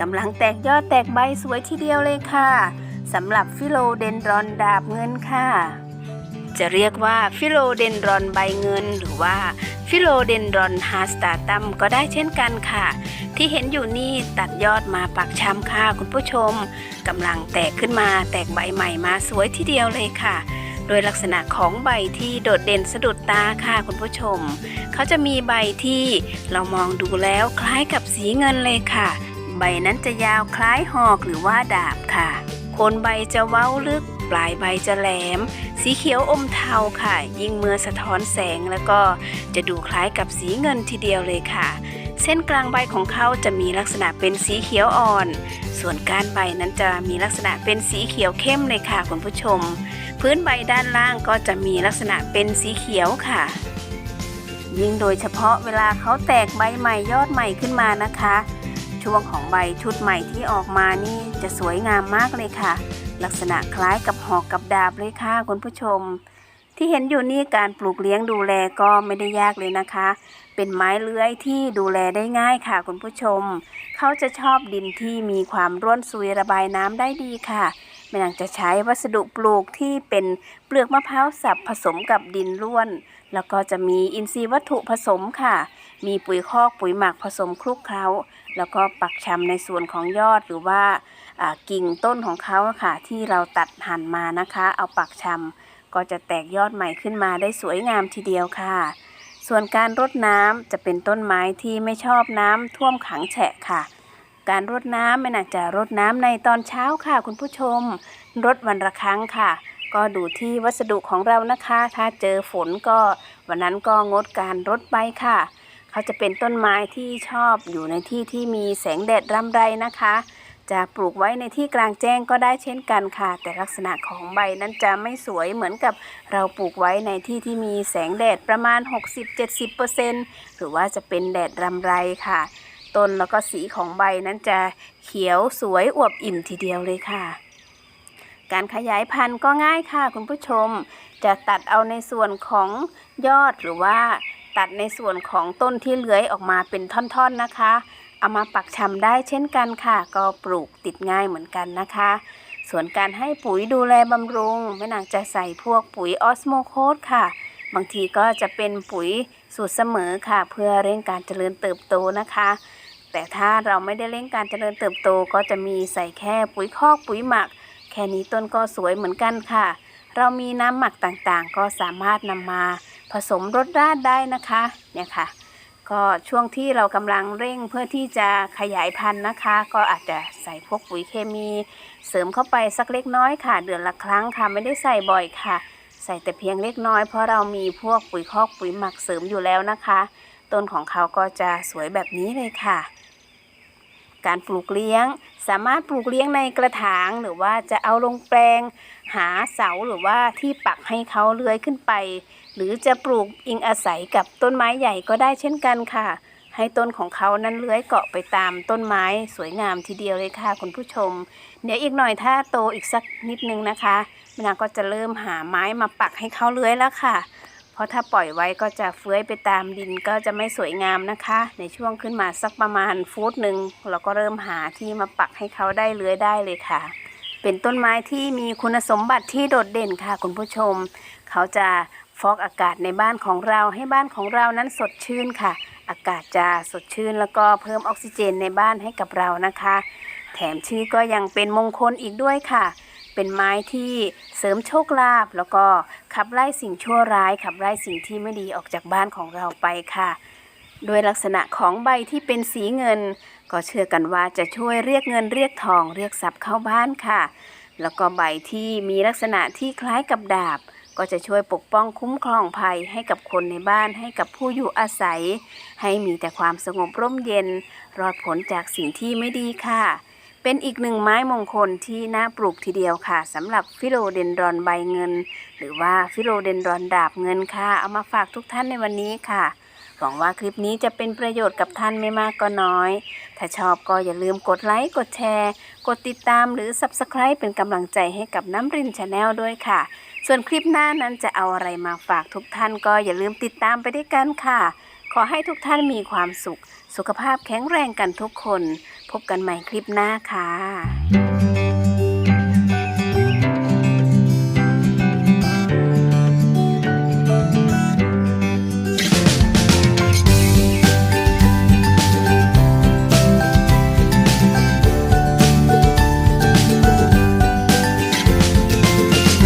กำลังแตกยอดแตกใบสวยทีเดียวเลยค่ะสำหรับฟิโลเดนดรอนดาบเงินค่ะ จะเรียกว่าฟิโลเดนดรอนใบเงิน หรือว่าฟิโลเดนดรอนฮาสตาตัมก็ได้เช่นกันค่ะ ที่เห็นอยู่นี่ตัดยอดมาปักชำค่ะคุณผู้ชมกำลังแตกขึ้นมาแตกใบใหม่มาสวยทีเดียวเลยค่ะโดยลักษณะของใบที่โดดเด่นสะดุดตาค่ะคุณผู้ชม เขาจะมีใบที่เรามองดูแล้วคล้ายกับสีเงินเลยค่ะ ใบนั้นจะยาวคล้ายหอกหรือว่าดาบค่ะ โคนใบจะเว้าลึก ปลายใบจะแหลม สีเขียวอมเทาค่ะ ยิ่งเมื่อสะท้อนแสงแล้วก็จะดูคล้ายกับสีเงินทีเดียวเลยค่ะ เส้นกลางใบของเขาจะมีลักษณะเป็นสีเขียวอ่อน ส่วนก้านใบนั้นจะมีลักษณะเป็นสีเขียวเข้มเลยค่ะคุณผู้ชม พื้นใบด้านล่างก็จะมีลักษณะเป็นสีเขียวค่ะยิ่งโดยเฉพาะเวลาเขาแตกใบใหม่ยอดใหม่ขึ้นมานะคะ ช่วงของใบชุดใหม่ที่ออกมานี่จะสวยงามมากเลยค่ะ ลักษณะคล้ายกับหอกกับดาบเลยค่ะคุณผู้ชม ที่เห็นอยู่นี่การปลูกเลี้ยงดูแลก็ไม่ได้ยากเลยนะคะ เป็นไม้เลื้อยที่ดูแลได้ง่ายค่ะคุณผู้ชม เขาจะชอบดินที่มีความร่วนซุยระบายน้ำได้ดีค่ะแม่นางจะใช้วัสดุปลูกที่เป็นเปลือกมะพร้าวสับผสมกับดินร่วน แล้วก็จะมีอินทรีย์วัตถุผสมค่ะ มีปุ๋ยคอกปุ๋ยหมักผสมคลุกเคล้า แล้วก็ปักชำในส่วนของยอดหรือว่ากิ่งต้นของเขาค่ะที่เราตัดหั่นมานะคะ เอาปักชำก็จะแตกยอดใหม่ขึ้นมาได้สวยงามทีเดียวค่ะ ส่วนการรดน้ำจะเป็นต้นไม้ที่ไม่ชอบน้ำท่วมขังแฉะค่ะ การรดน้ำมันอาจจะรดน้ำในตอนเช้าค่ะ คุณผู้ชม รดวันละครั้งค่ะ ก็ดูที่วัสดุของเรานะคะ ถ้าเจอฝนก็วันนั้นก็งดการรดไปค่ะ เขาจะเป็นต้นไม้ที่ชอบอยู่ในที่ที่มีแสงแดดรำไรนะคะ จะปลูกไว้ในที่กลางแจ้งก็ได้เช่นกันค่ะ แต่ลักษณะของใบนั้นจะไม่สวยเหมือนกับเราปลูกไว้ในที่ที่มีแสงแดดประมาณ 60-70%หรือว่าจะเป็นแดดรำไรค่ะ ต้นแล้วก็สีของใบนั้นจะเขียวสวยอวบอิ่มทีเดียวเลยค่ะการขยายพันธุ์ก็ง่ายค่ะคุณผู้ชม จะตัดเอาในส่วนของยอดหรือว่า ตัดในส่วนของต้นที่เลื้อยออกมาเป็นท่อนๆนะคะ เอามาปักชำได้เช่นกันค่ะ ก็ปลูกติดง่ายเหมือนกันนะคะ ส่วนการให้ปุ๋ยดูแลบำรุงแม่นางจะใส่พวกปุ๋ยออสโมโคสค่ะ บางทีก็จะเป็นปุ๋ยสูตรเสมอค่ะ เพื่อเร่งการเจริญเติบโตนะคะ แต่ถ้าเราไม่ได้เร่งการเจริญเติบโต ก็จะมีใส่แค่ปุ๋ยคอกปุ๋ยหมัก แค่นี้ต้นก็สวยเหมือนกันค่ะ เรามีน้ำหมักต่างๆ ก็สามารถนำมา ผสมรสราดได้นะคะเนี่ยค่ะ ก็ช่วงที่เรากำลังเร่งเพื่อที่จะขยายพันธุ์นะคะ ก็อาจจะใส่พวกปุ๋ยเคมี เสริมเข้าไปสักเล็กน้อยค่ะ เดือนละครั้งค่ะไม่ได้ใส่บ่อยค่ะ ใส่แต่เพียงเล็กน้อยเพราะเรามีพวกปุ๋ยคอกปุ๋ยหมักเสริมอยู่แล้วนะคะ ต้นของเขาก็จะสวยแบบนี้เลยค่ะ การปลูกเลี้ยง สามารถปลูกเลี้ยงในกระถางหรือว่าจะเอาลงแปลง หาเสาหรือว่าที่ปักให้เขาเลื้อยขึ้นไป หรือจะปลูกอิงอาศัยกับต้นไม้ใหญ่ก็ได้เช่นกันค่ะ ให้ต้นของเขานั้นเลื้อยเกาะไปตามต้นไม้สวยงามทีเดียวเลยค่ะคุณผู้ชม เดี๋ยวอีกหน่อยถ้าโตอีกสักนิดนึงนะคะมนางก็จะเริ่มหาไม้มาปักให้เขาเลื้อยแล้วค่ะ เพราะถ้าปล่อยไว้ก็จะเฟื้อยไปตามดินก็จะไม่สวยงามนะคะ ในช่วงขึ้นมาสักประมาณฟุตหนึ่งเราก็เริ่มหาที่มาปักให้เขาได้เลื้อยได้เลยค่ะ เป็นต้นไม้ที่มีคุณสมบัติที่โดดเด่นค่ะ คุณผู้ชม เขาจะฟอกอากาศในบ้านของเราให้บ้านของเรานั้นสดชื่นค่ะ อากาศจะสดชื่นแล้วก็เพิ่มออกซิเจนในบ้านให้กับเรานะคะ แถมชื่อก็ยังเป็นมงคลอีกด้วยค่ะ เป็นไม้ที่เสริมโชคลาภแล้วก็ขับไล่สิ่งชั่วร้าย ขับไล่สิ่งที่ไม่ดีออกจากบ้านของเราไปค่ะ โดยลักษณะของใบที่เป็นสีเงิน ก็เชื่อกันว่าจะช่วยเรียกเงินเรียกทองเรียกทรัพย์เข้าบ้านค่ะ แล้วก็ใบที่มีลักษณะที่คล้ายกับดาบ ก็จะช่วยปกป้องคุ้มครองภัยให้กับคนในบ้านให้กับผู้อยู่อาศัย ให้มีแต่ความสงบร่มเย็น รอดพ้นจากสิ่งที่ไม่ดีค่ะ เป็นอีกหนึ่งไม้มงคลที่น่าปลูกทีเดียวค่ะสำหรับฟิโลเดนดรอนใบเงิน หรือว่าฟิโลเดนดรอนดาบเงินค่ะ เอามาฝากทุกท่านในวันนี้ค่ะหวังว่าคลิปนี้จะเป็นประโยชน์กับท่านไม่มากก็น้อย ถ้าชอบก็อย่าลืมกดไลค์กดแชร์ กดติดตามหรือ Subscribe เป็นกำลังใจให้กับน้ำรินชาแนลด้วยค่ะ ส่วนคลิปหน้านั้นจะเอาอะไรมาฝากทุกท่านก็อย่าลืมติดตามไปด้วยกันค่ะ ขอให้ทุกท่านมีความสุข สุขภาพแข็งแรงกันทุกคนพบกันใหม่คลิปหน้าค่ะ